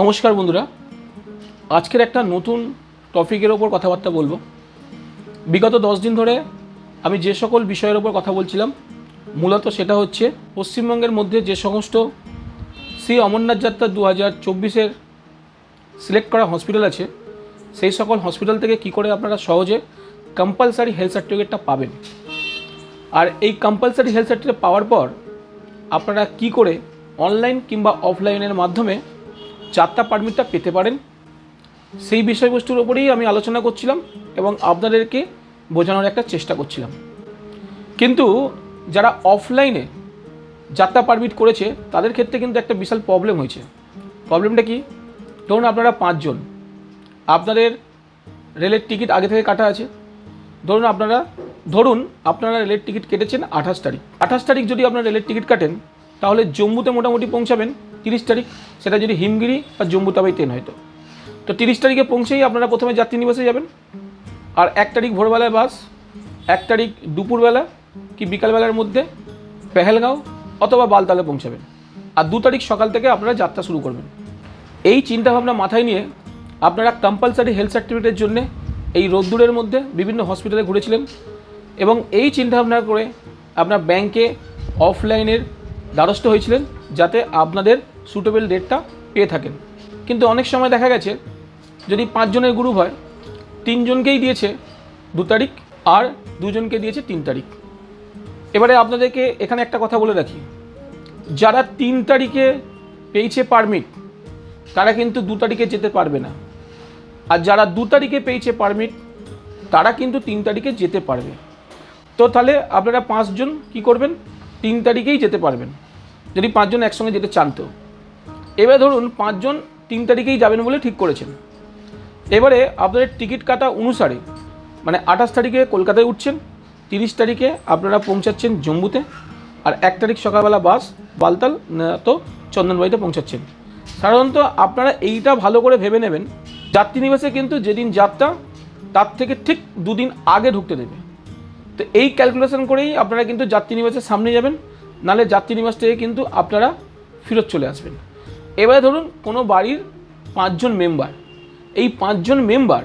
নমস্কার বন্ধুরা। আজকের একটা নতুন টপিকের ওপর কথাবার্তা বলব। বিগত দশ দিন ধরে আমি যে সকল বিষয়ের ওপর কথা বলছিলাম, মূলত সেটা হচ্ছে পশ্চিমবঙ্গের মধ্যে যে সমস্ত শ্রী অমরনাথ যাত্রা দু হাজার চব্বিশের সিলেক্ট করা হসপিটাল আছে, সেই সকল হসপিটাল থেকে কি করে আপনারা সহজে কম্পালসারি হেলথ সার্টিফিকেটটা পাবেন। আর এই কম্পালসারি হেলথ সার্টিফিকেট পাওয়ার পর আপনারা কি করে অনলাইন কিংবা অফলাইনের মাধ্যমে যাত্রা পারমিটটা পেতে পারেন। সেই বিষয়বস্তুর ওপরেই আমি আলোচনা করছিলাম এবং আপনাদেরকে বোঝানোর একটা চেষ্টা করছিলাম। কিন্তু যারা অফলাইনে যাত্রা পারমিট করেছে, তাদের ক্ষেত্রে কিন্তু একটা বিশাল প্রবলেম হয়েছে। প্রবলেমটা কি? ধরুন আপনারা পাঁচজন। আপনাদের রেলের টিকিট আগে থেকে কাটা আছে। ধরুন আপনারা ধরুন আপনারা রেলের টিকিট কেটেছেন আঠাশ তারিখ। আঠাশ তারিখ যদি আপনারা রেলের টিকিট কাটেন, তাহলে জম্মুতে মোটামুটি পৌঁছাবেন। তিরিশ তারিখ, সেটা যদি হিমগিরি বা জম্মু তাবাই ট্রেন হয়তো তো। তিরিশ তারিখে পৌঁছেই আপনারা প্রথমে যাত্রী নিবাসে যাবেন। আর এক তারিখ ভোরবেলায় বাস, এক তারিখ দুপুরবেলা কি বিকালবেলার মধ্যে পেহেলগাঁও অথবা বালতালে পৌঁছাবেন। আর দু তারিখ সকাল থেকে আপনারা যাত্রা শুরু করবেন। এই চিন্তাভাবনা মাথায় নিয়ে আপনারা কম্পালসারি হেলথ সার্টিফিকেটের জন্য এই রোদ্দুরের মধ্যে বিভিন্ন হসপিটালে ঘুরেছিলেন। এবং এই চিন্তাভাবনা করে আপনার ব্যাংকে অফলাইনের দ্বারস্থ হয়েছিলেন যাতে আপনাদের সুটেবল ডেটটা পেয়ে থাকেন। কিন্তু অনেক সময় দেখা গেছে, যদি পাঁচজনের গ্রুপ হয়, তিনজনকেই দিয়েছে দু তারিখ আর দুজনকে দিয়েছে তিন তারিখ। এবারে আপনাদেরকে এখানে একটা কথা বলে রাখি। যারা তিন তারিখে পেয়েছে পারমিট তারা কিন্তু দু তারিখে যেতে পারবে না। আর যারা দু তারিখে পেয়েছে পারমিট তারা কিন্তু তিন তারিখে যেতে পারবে। তো তাহলে আপনারা পাঁচজন কি করবেন? তিন তারিখেই যেতে পারবেন। যদি পাঁচজন একসঙ্গে যেতে চান তো। এবারে ধরুন পাঁচজন তিন তারিখেই যাবেন বলে ঠিক করেছেন। এবারে আপনাদের টিকিট কাটা অনুসারে মানে আঠাশ তারিখে কলকাতায় উঠছেন, তিরিশ তারিখে আপনারা পৌঁছাচ্ছেন জম্মুতে, আর এক তারিখ সকালবেলা বাস, বালতাল তো চন্দনবাড়িতে পৌঁছাচ্ছেন। সাধারণত আপনারা এইটা ভালো করে ভেবে নেবেন, যাত্রী নিবাসে কিন্তু যেদিন যাত্রা, তার থেকে ঠিক দুদিন আগে ঢুকতে দেবে। তো এই ক্যালকুলেশন করেই আপনারা কিন্তু যাত্রী নিবাসের সামনে যাবেন নাহলে যাত্রী নিবাস থেকে কিন্তু আপনারা ফেরত চলে আসবেন। এবারে ধরুন কোনো বাড়ির পাঁচজন মেম্বার এই পাঁচজন মেম্বার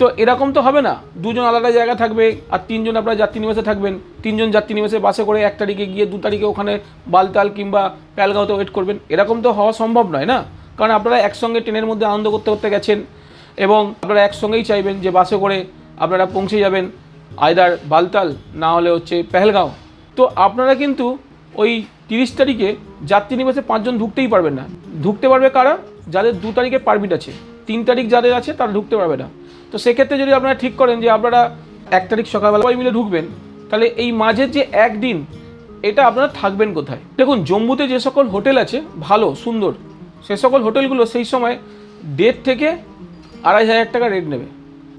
তো এরকম তো হবে না, দুজন আলাদা জায়গা থাকবে আর তিনজন আপনারা যাত্রী নিবাসে থাকবেন। তিনজন যাত্রী নিবাসে বাসে করে এক তারিখে গিয়ে দু তারিখে ওখানে বালতাল কিংবা প্যালগাঁওতে ওয়েট করবেন। এরকম তো হওয়া সম্ভব নয় না? কারণ আপনারা একসঙ্গে ট্রেনের মধ্যে আনন্দ করতে করতে গেছেন এবং আপনারা একসঙ্গেই চাইবেন যে বাসে করে আপনারা পৌঁছে যাবেন। আয়দার বালতাল না হলে হচ্ছে পেহেলগাঁও। তো আপনারা কিন্তু ওই তিরিশ তারিখে যাত্রী নিবাসে পাঁচজন ঢুকতেই পারবেন না। ঢুকতে পারবে কারা? যাদের দু তারিখে পারমিট আছে। তিন তারিখ যাদের আছে, তারা ঢুকতে পারবে না। তো সেক্ষেত্রে যদি আপনারা ঠিক করেন যে আপনারা এক তারিখ সকালবেলা মিলে ঢুকবেন, তাহলে এই মাঝের যে একদিন এটা আপনারা থাকবেন কোথায়? দেখুন, জম্মুতে যে সকল হোটেল আছে, ভালো, সুন্দর, সে সকল হোটেলগুলো সেই সময় দেড় থেকে আড়াই হাজার টাকা রেট নেবে।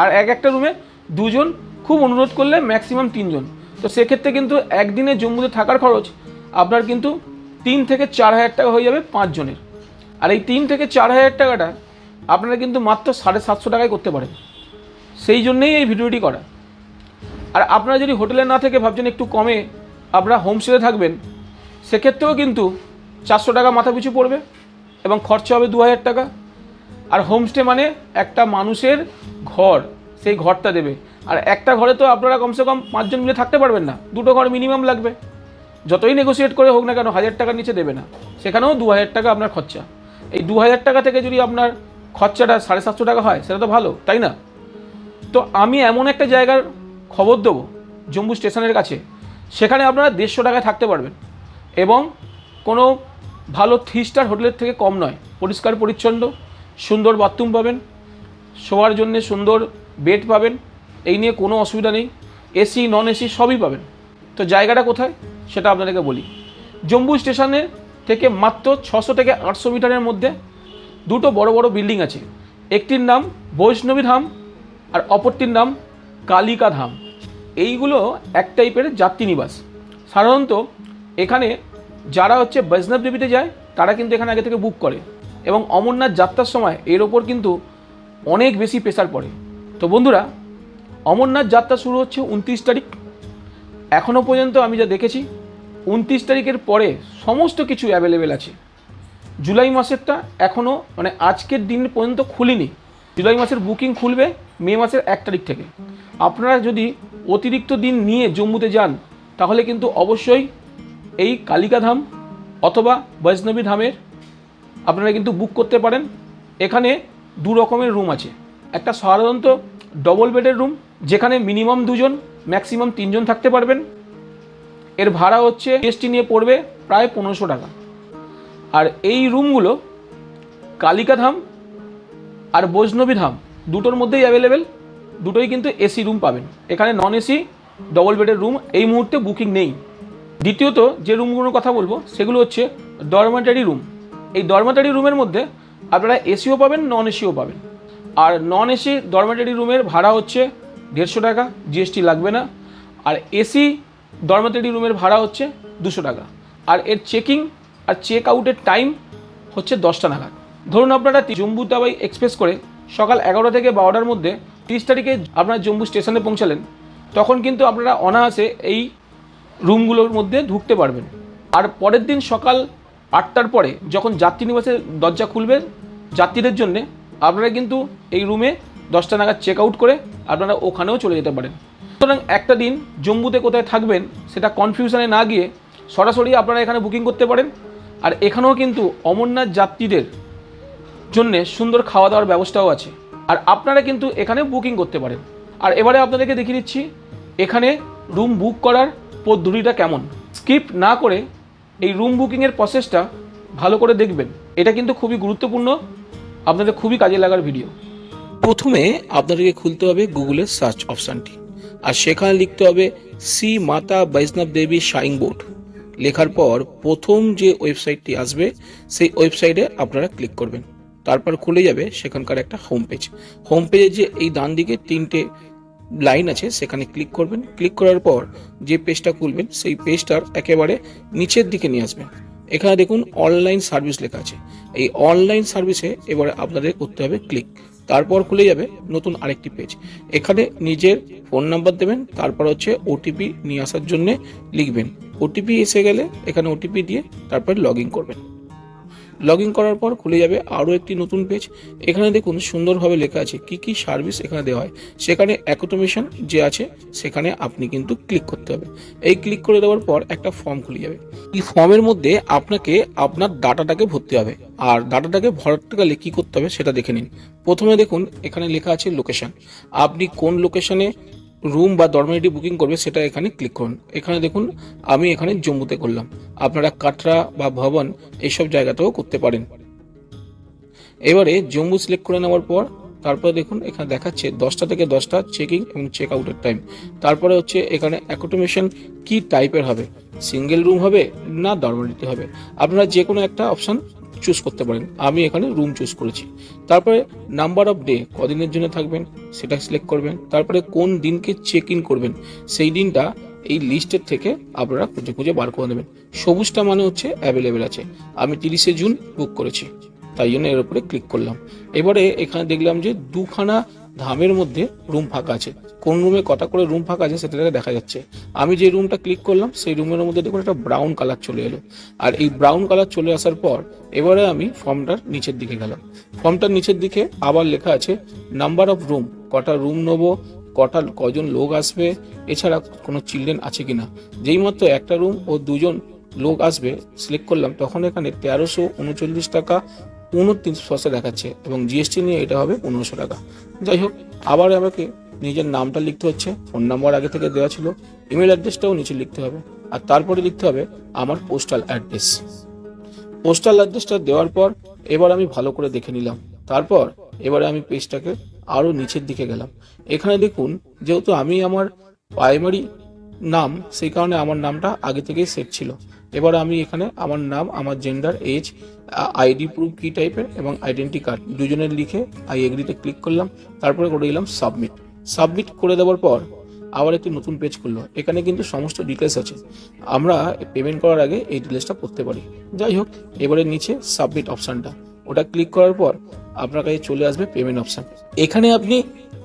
আর এক একটা রুমে দুজন খুব অনুরোধ করলে ম্যাক্সিমাম তিনজন। তো সেক্ষেত্রে কিন্তু একদিনে জম্মুতে থাকার খরচ আপনার কিন্তু তিন থেকে চার হাজার টাকা হয়ে যাবে পাঁচজনের। আর এই তিন থেকে চার হাজার টাকাটা আপনারা কিন্তু মাত্র সাড়ে সাতশো টাকায় করতে পারেন। সেই জন্যেই এই ভিডিওটি করা। আর আপনারা যদি হোটেলে না থেকে ভাবছেন একটু কমে আপনারা হোমস্টেতে থাকবেন, সেক্ষেত্রেও কিন্তু চারশো টাকা মাথা পিছু পড়বে এবং খরচা হবে দু হাজার টাকা। আর হোমস্টে মানে একটা মানুষের ঘর, সেই ঘরটা দেবে। আর একটা ঘরে তো আপনারা কমসে কম পাঁচজন মিলে থাকতে পারবেন না। দুটো ঘর মিনিমাম লাগবে। যতই নেগোসিয়েট করে হোক না কেন, হাজার টাকার নিচে দেবে না। সেখানেও দু হাজার টাকা আপনার খরচা। এই দু হাজার টাকা থেকে যদি আপনার খরচাটা সাড়ে সাতশো টাকা হয়, সেটা তো ভালো, তাই না? তো আমি এমন একটা জায়গার খবর দেবো, জম্মু স্টেশনের কাছে। সেখানে আপনারা দেড়শো টাকায় থাকতে পারবেন। এবং কোনো ভালো থ্রি স্টার হোটেলের থেকে কম নয়। পরিষ্কার, পরিচ্ছন্ন, সুন্দর বাথরুম পাবেন। শোয়ার জন্য সুন্দর বেড পাবেন। এই নিয়ে কোনো অসুবিধা নেই। এসি নন এসি সবই পাবেন। তো জায়গাটা কোথায়? সেটা আপনাদেরকে বলি। জম্মু স্টেশনের থেকে মাত্র ছশো থেকে আটশো মিটারের মধ্যে দুটো বড় বড় বিল্ডিং আছে। একটির নাম বৈষ্ণবী ধাম আর অপরটির নাম কালিকা ধাম। এইগুলো এক টাইপের যাত্রী নিবাস। সাধারণত এখানে যারা হচ্ছে বৈষ্ণব দেবীতে যায়, তারা কিন্তু এখানে আগে থেকে বুক করে। এবং অমরনাথ যাত্রার সময় এর ওপর কিন্তু অনেক বেশি প্রেশার পড়ে। তো বন্ধুরা অমরনাথ যাত্রা শুরু হচ্ছে উনত্রিশ তারিখ। এখনও পর্যন্ত আমি যা দেখেছি, উনত্রিশ তারিখের পরে সমস্ত কিছু অ্যাভেলেবেল আছে। জুলাই মাসেরটা এখনও মানে আজকের দিন পর্যন্ত খুলিনি। জুলাই মাসের বুকিং খুলবে মে মাসের এক তারিখ থেকে। আপনারা যদি অতিরিক্ত দিন নিয়ে জম্মুতে যান, তাহলে কিন্তু অবশ্যই এই কালিকাধাম অথবা বৈষ্ণবী ধামের আপনারা কিন্তু বুক করতে পারেন। এখানে দু রকমের রুম আছে। একটা সাধারণত ডবল বেডের রুম যেখানে মিনিমাম দুজন, ম্যাক্সিমাম তিনজন থাকতে পারবেন। এর ভাড়া হচ্ছে জিএসটি নিয়ে পড়বে প্রায় পনেরোশো টাকা। আর এই রুমগুলো কালিকাধাম আর বৈষ্ণবী ধাম দুটোর মধ্যেই অ্যাভেলেবেল দুটোই কিন্তু এসি রুম পাবেন। এখানে নন এসি ডবল বেডের রুম, এই মুহূর্তে বুকিং নেই। দ্বিতীয়ত যে রুমগুলোর কথা বলব, সেগুলো হচ্ছে ডরমেটারি রুম এই ডরমেটারি রুমের মধ্যে আপনারা এসিও পাবেন নন এসিও পাবেন। আর নন এসি ডরমেটারি রুমের ভাড়া হচ্ছে দেড়শো টাকা জিএসটি লাগবে না। আর এসি ডরমেটারি রুমের ভাড়া হচ্ছে দুশো টাকা। আর এর চেকিং আর চেক আউটের টাইম হচ্ছে দশটা নাগাদ। ধরুন আপনারা জম্বু তাবাই এক্সপ্রেস করে সকাল এগারোটা থেকে বারোটার মধ্যে তিরিশ তারিখে আপনারা জম্বু স্টেশনে পৌঁছালেন, তখন কিন্তু আপনারা অনায়াসে এই রুমগুলোর মধ্যে ঢুকতে পারবেন। আর পরের দিন সকাল আটটার পরে যখন যাত্রী নিবাসের দরজা খুলবে যাত্রীদের জন্যে, আপনারা কিন্তু এই রুমে দশটা নাগাদ চেক আউট করে আপনারা ওখানেও চলে যেতে পারেন। সুতরাং একটা দিন জম্মুতে কোথায় থাকবেন সেটা কনফিউশনে না গিয়ে সরাসরি আপনারা এখানে বুকিং করতে পারেন। আর এখানেও কিন্তু অমরনাথ যাত্রীদের জন্যে সুন্দর খাওয়া দাওয়ার ব্যবস্থাও আছে। আর আপনারা কিন্তু এখানে বুকিং করতে পারেন। আর এবারে আপনাদেরকে দেখিয়ে দিচ্ছি, এখানে রুম বুক করার পদ্ধতিটা কেমন। স্কিপ না করে এই রুম বুকিংয়ের প্রসেসটা ভালো করে দেখবেন। এটা কিন্তু খুবই গুরুত্বপূর্ণ, আপনাদের খুবই কাজে লাগার ভিডিও প্রথমে আপনাদেরকে খুলতে হবে গুগলের সার্চ অপশানটি আর সেখানে লিখতে হবে সি মাতা বৈষ্ণব দেবী শাইং বোর্ড লেখার পর প্রথম যে ওয়েবসাইটটি আসবে, সেই ওয়েবসাইটে আপনারা ক্লিক করবেন। তারপর খুলে যাবে সেখানকার একটা হোম পেজ হোম পেজে যে এই ডান দিকে তিনটে লাইন আছে, সেখানে ক্লিক করবেন। ক্লিক করার পর যে পেজটা খুলবেন, সেই পেজটার একেবারে নিচের দিকে নিয়ে আসবেন। এখানে দেখুন অনলাইন সার্ভিস লেখা আছে। এই অনলাইন সার্ভিসে এবারে আপনাদের করতে হবে ক্লিক তারপর খুলে যাবে নতুন আরেকটি পেজ এখানে নিজের ফোন নাম্বার দেবেন, তারপর হচ্ছে ওটিপি নিয়ে আসার জন্য লিখবেন। ওটিপি এসে গেলে এখানে ওটিপি দিয়ে তারপর লগ ইন করবেন। লগ ইন করার পর খুলে যাবে আরও একটি নতুন পেজ এখানে দেখুন সুন্দরভাবে লেখা আছে কি কি সার্ভিস এখানে দেওয়া হয়। সেখানে অ্যাকোটোমেশন যে আছে, সেখানে আপনি কিন্তু ক্লিক করতে হবে। এই ক্লিক করে দেওয়ার পর একটা ফর্ম খুলে যাবে। এই ফর্মের মধ্যে আপনাকে আপনার ডাটাটাকে ভরতে হবে। আর ডাটাটাকে ভরাতে গেলে কি করতে হবে সেটা দেখে নিন। প্রথমে দেখুন এখানে লেখা আছে লোকেশন আপনি কোন লোকেশনে রুম বা ডরমেটরি বুকিং করবে, সেটা এখানে ক্লিক করুন। এখানে দেখুন, আমি এখানে জম্মুতে করলাম। আপনারা কাটরা বা ভবন এইসব জায়গাতেও করতে পারেন। এবারে জম্মু সিলেক্ট করে নেওয়ার পর, তারপরে দেখুন, এখানে দেখাচ্ছে দশটা থেকে দশটা চেকিং এবং চেক আউটের টাইম তারপরে হচ্ছে এখানে অ্যাকোটোমেশন কি টাইপের হবে? সিঙ্গেল রুম হবে না ডরমেটরি হবে? আপনারা যে কোনো একটা অপশন চুজ করতে পারেন। আমি এখানে রুম চুজ করেছি। তারপরে নাম্বার অফ ডে কদিনের জন্য থাকবেন, সেটা সিলেক্ট করবেন। তারপরে কোন দিনকে চেক ইন করবেন, সেই দিনটা এই লিস্টের থেকে আপনারা খুঁজে খুঁজে বার করে নেবেন। সবুজটা মানে হচ্ছে অ্যাভেলেবেল আছে। আমি তিরিশে জুন বুক করেছি, তাই জন্য এর উপরে ক্লিক করলাম। এবারে এখানে দেখলাম যে দুখানা ধামের মধ্যে রুম ফাঁকা আছে। কোন রুমে কটা করে রুম ফাঁকা আছে সেটা দেখা যাচ্ছে। আমি যে রুমটা ক্লিক করলাম, সেই রুমের মধ্যে দেখুন একটা ব্রাউন কালার চলে এলো। আর এই ব্রাউন কালার চলে আসার পর, এবারে আমি ফর্মটার নিচের দিকে গেলাম। ফর্মটার নিচের দিকে আবার লেখা আছে নাম্বার অফ রুম কটা রুম নেব, কটা কজন লোক আসবে, এছাড়া কোনো চিলড্রেন আছে কিনা। যেই মাত্র একটা রুম ও দুজন লোক আসবে সিলেক্ট করলাম, তখন এখানে তেরোশো উনচল্লিশ টাকা উনত্রিশ পয়সা দেখাচ্ছে এবং জিএসটি নিয়ে এটা হবে পনেরোশো টাকা। যাই হোক আবার আমাকে নিজের নামটা লিখতে হচ্ছে, ফোন নাম্বার আগে থেকে দেওয়া ছিল, ইমেল অ্যাড্রেসটাও নিচে লিখতে হবে, আর তারপরে লিখতে হবে আমার পোস্টাল অ্যাড্রেস পোস্টাল অ্যাড্রেসটা দেওয়ার পর এবার আমি ভালো করে দেখে নিলাম, তারপর এবারে আমি পেজটাকে আরও নিচের দিকে গেলাম। এখানে দেখুন, যেহেতু আমি আমার প্রাইমারি নাম, সেই কারণে আমার নামটা আগে থেকেই সেট ছিল। এবার আমি এখানে আমার নাম, আমার জেন্ডার এজ আইডি প্রুফ কি টাইপের এবং আইডেন্টি কার্ড দুজনের লিখে আই এগ্রিতে ক্লিক করলাম, তারপরে করে দিলাম সাবমিট সাবমিট করে দেওয়ার পর আবার একটি নতুন পেজ খুললো। এখানে কিন্তু সমস্ত ডিটেলস আছে। আমরা পেমেন্ট করার আগে এই ডিটেলসটা করতে পারি। যাই হোক, এবারে নিচে সাবমিট অপশানটা ওটা ক্লিক করার পর আপনার কাছে চলে আসবে পেমেন্ট অপশান এখানে আপনি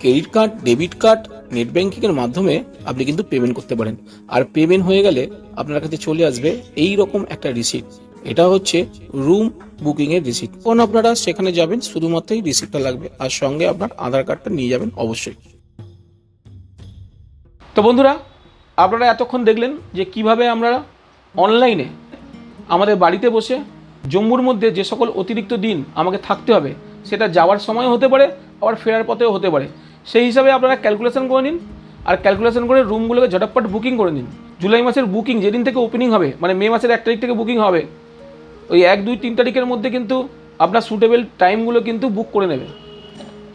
credit card debit card net ব্যাংকিংয়ের মাধ্যমে আপনি কিন্তু পেমেন্ট করতে পারেন। আর পেমেন্ট হয়ে গেলে আপনার কাছে চলে আসবে এই রকম একটা রিসিপ্ট এটা হচ্ছে রুম বুকিংয়ের রিসিপ্ট তখন আপনারা সেখানে যাবেন, শুধুমাত্র এই রিসিপ্টটা লাগবে। আর সঙ্গে আপনার আধার কার্ডটা নিয়ে যাবেন অবশ্যই। তো বন্ধুরা, আপনারা এতক্ষণ দেখলেন যে কীভাবে আমরা অনলাইনে আমাদের বাড়িতে বসে জম্মুর মধ্যে যে সকল অতিরিক্ত দিন আমাকে থাকতে হবে, সেটা যাওয়ার সময় হতে পারে, আবার ফেরার পথেও হতে পারে। সেই হিসাবে আপনারা ক্যালকুলেশন করে নিন। আর ক্যালকুলেশন করে রুমগুলোকে ঝটাপট বুকিং করে নিন। জুলাই মাসের বুকিং যেদিন থেকে ওপেনিং হবে মানে মে মাসের এক তারিখ থেকে বুকিং হবে, ওই এক, দুই, তিন তারিখের মধ্যে কিন্তু আপনার সুটেবল টাইমগুলো কিন্তু বুক করে নেবে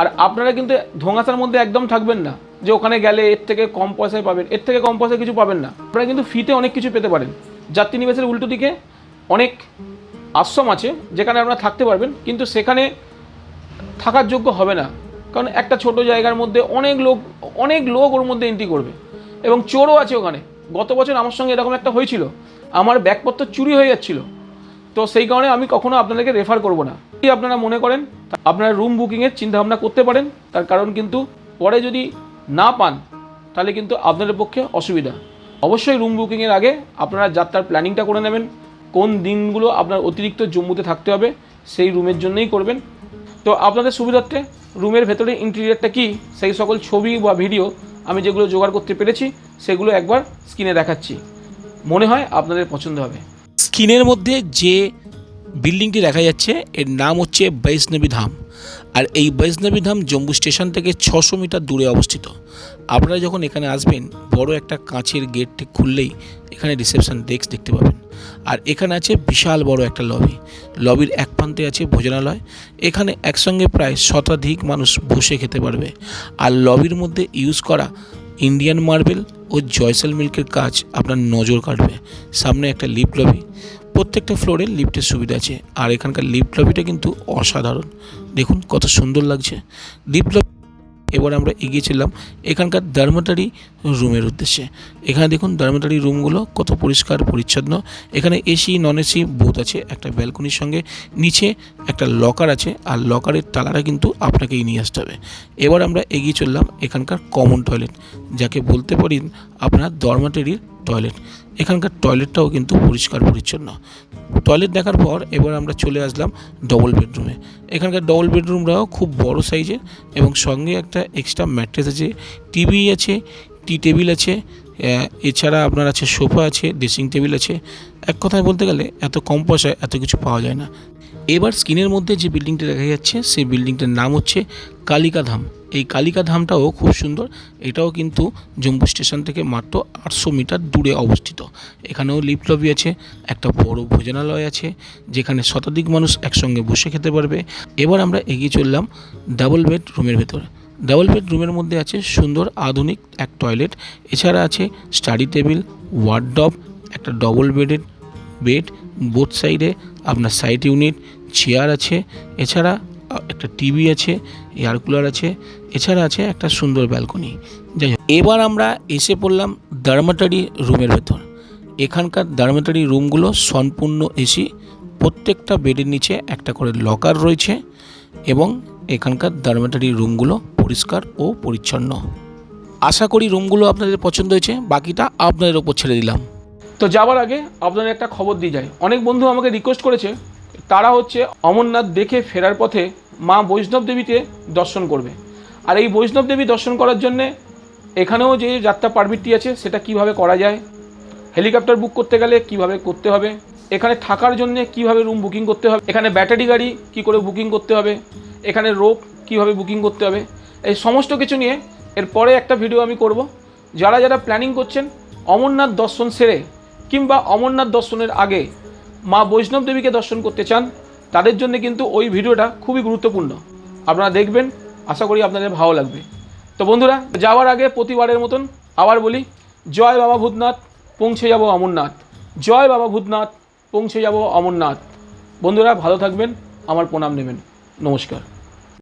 আর আপনারা কিন্তু ধোঁয়াশার মধ্যে একদম থাকবেন না, যে ওখানে গেলে এর থেকে কম পয়সায় পাবেন, এর থেকে কম পয়সায় কিছু পাবেন না। আপনারা কিন্তু ফিতে অনেক কিছু পেতে পারেন। যাত্রী নিবাসের উল্টো দিকে অনেক আশ্রম আছে, যেখানে আপনারা থাকতে পারবেন, কিন্তু সেখানে থাকার যোগ্য হবে না। কারণ একটা ছোট জায়গার মধ্যে অনেক লোক অনেক লোক ওর মধ্যে এন্ট্রি করবে। এবং চোরও আছে ওখানে। গত বছর আমার সঙ্গে এরকম একটা হয়েছিল। আমার ব্যাগপত্র চুরি হয়ে যাচ্ছিল। তো সেই কারণে আমি কখনো আপনাদেরকে রেফার করব না। যদি আপনারা মনে করেন? আপনারা রুম বুকিংয়ের চিন্তাভাবনা করতে পারেন। তার কারণ কিন্তু পরে যদি না পান, তাহলে কিন্তু আপনাদের পক্ষে অসুবিধা। অবশ্যই রুম বুকিংয়ের আগে আপনারা যাত্রার প্ল্যানিংটা করে নেবেন। কোন দিনগুলো আপনার অতিরিক্ত জম্মুতে থাকতে হবে, সেই রুমের জন্যই করবেন। তো আপনাদের সুবিধার্থে রুমের ভেতরে ইন্টেরিয়ারটা কি, সেই সকল ছবি বা ভিডিও আমি যেগুলো জোগাড় করতে পেরেছি, সেগুলো একবার স্ক্রিনে দেখাচ্ছি। মনে হয় আপনাদের পছন্দ হবে। স্ক্রিনের মধ্যে যে বিল্ডিংটি দেখা যাচ্ছে, এর নাম হচ্ছে বৈষ্ণবী ধাম। আর এই বৈষ্ণবী ধাম জম্মু স্টেশন থেকে ছশো মিটার দূরে অবস্থিত। আপনারা যখন এখানে আসবেন, বড় একটা কাঁচের গেটটি খুললেই এখানে রিসেপশন ডেস্ক দেখতে পাবেন। আর এখানে আছে বিশাল বড় একটা লবি। লবির এক প্রান্তে আছে ভোজনালয়। এখানে একসঙ্গে প্রায় শতাধিক মানুষ বসে খেতে পারবে। আর লবির মধ্যে ইউজ করা ইন্ডিয়ান মার্বেল ও জয়সল মিল্কের কাজ আপনার নজর কাটবে। সামনে একটা লিফট লবি প্রত্যেকটা ফ্লোরে লিফটের সুবিধা আছে। আর এখানকার লিফট লবিটা কিন্তু অসাধারণ। দেখুন কত সুন্দর লাগছে। লিফট লবি এবার আমরা এগিয়েছিলাম এখানকার ডারমেটারি রুমের উদ্দেশ্যে। এখানে দেখুন ডারমেটারি রুমগুলো কত পরিষ্কার, পরিচ্ছন্ন। এখানে এসি নন এসি বোধ আছে, একটা ব্যালকনির সঙ্গে। নিচে একটা লকার আছে, আর লকারের তালাটা কিন্তু আপনাকেই নিয়ে আসতে হবে। এবার আমরা এগিয়ে চললাম এখানকার কমন টয়লেট যাকে বলতে পারি আপনার ডরমাটারির টয়লেট এখানকার টয়লেটটাও কিন্তু পরিষ্কার পরিচ্ছন্ন। টয়লেট দেখার পর এবার আমরা চলে আসলাম ডবল বেডরুমে এখানকার ডবল বেডরুমটাও খুব বড় সাইজের এবং সঙ্গে একটা এক্সট্রা ম্যাট্রেস আছে টিভি আছে টি টেবিল আছে এছাড়া আপনার আছে সোফা আছে ড্রেসিং টেবিল আছে। এক কথায় বলতে গেলে এত কম পয়সায় এত কিছু পাওয়া যায় না। এবার স্ক্রিনের মধ্যে যে বিল্ডিংটা দেখা যাচ্ছে, সেই বিল্ডিংটার নাম হচ্ছে কালিকা ধাম এই কালিকা ধামটাও খুব সুন্দর। এটাও কিন্তু জম্মু স্টেশন থেকে মাত্র আটশো মিটার দূরে অবস্থিত। এখানেও লিফট লবি আছে, একটা বড় ভোজনালয় আছে, যেখানে শতাধিক মানুষ একসঙ্গে বসে খেতে পারবে। এবার আমরা এগিয়ে চললাম ডাবল বেড রুমের ভেতরে। ডাবল বেড রুমের মধ্যে আছে সুন্দর আধুনিক এক টয়লেট এছাড়া আছে স্টাডি টেবিল ওয়ার্ডব একটা ডবল বেডের বেড বোথ সাইডে আপনার সাইড ইউনিট চেয়ার আছে, এছাড়া একটা টিভি আছে এয়ার কুলার আছে, এছাড়া আছে একটা সুন্দর ব্যালকনি যাই হোক, এবার আমরা এসে পড়লাম ডার্মাটারি রুমের ভেতর। এখানকার ডার্মাটারি রুমগুলো সম্পূর্ণ এসি প্রত্যেকটা বেডের নিচে একটা করে লকার রয়েছে এবং এখানকার ডার্মাটারি রুমগুলো পরিষ্কার ও পরিচ্ছন্ন। আশা করি রুমগুলো আপনাদের পছন্দ হয়েছে, বাকিটা আপনাদের ওপর ছেড়ে দিলাম। তো যাওয়ার আগে আপনাদের একটা খবর দিয়ে যায় অনেক বন্ধু আমাকে রিকোয়েস্ট করেছে তারা হচ্ছে অমরনাথ দেখে ফেরার পথে মা বৈষ্ণব দেবীতে দর্শন করবে। আর এই বৈষ্ণব দেবী দর্শন করার জন্যে এখানেও যে যাত্রা পারমিটটি আছে, সেটা কীভাবে করা যায়, হেলিকপ্টার বুক করতে গেলে কীভাবে করতে হবে, এখানে থাকার জন্য কীভাবে রুম বুকিং করতে হবে, এখানে ব্যাটারি গাড়ি কি করে বুকিং করতে হবে, এখানে রোপ কীভাবে বুকিং করতে হবে, এই সমস্ত কিছু নিয়ে এরপরে একটা ভিডিও আমি করব। যারা যারা প্ল্যানিং করছেন অমরনাথ দর্শন সেরে কিংবা অমরনাথ দর্শনের আগে মা বৈষ্ণব দেবীকে দর্শন করতে চান, তাদের জন্য কিন্তু ওই ভিডিওটা খুবই গুরুত্বপূর্ণ। আপনারা দেখবেন, আশা করি আপনাদের ভালো লাগবে। তো বন্ধুরা, যাওয়ার আগে প্রতিবারের মতন আবার বলি, জয় বাবা ভূতনাথ, পৌঁছে যাব অমরনাথ। জয় বাবা ভূতনাথ, পৌঁছে যাব অমরনাথ। বন্ধুরা, ভালো থাকবেন, আমার প্রণাম নেবেন। নমস্কার।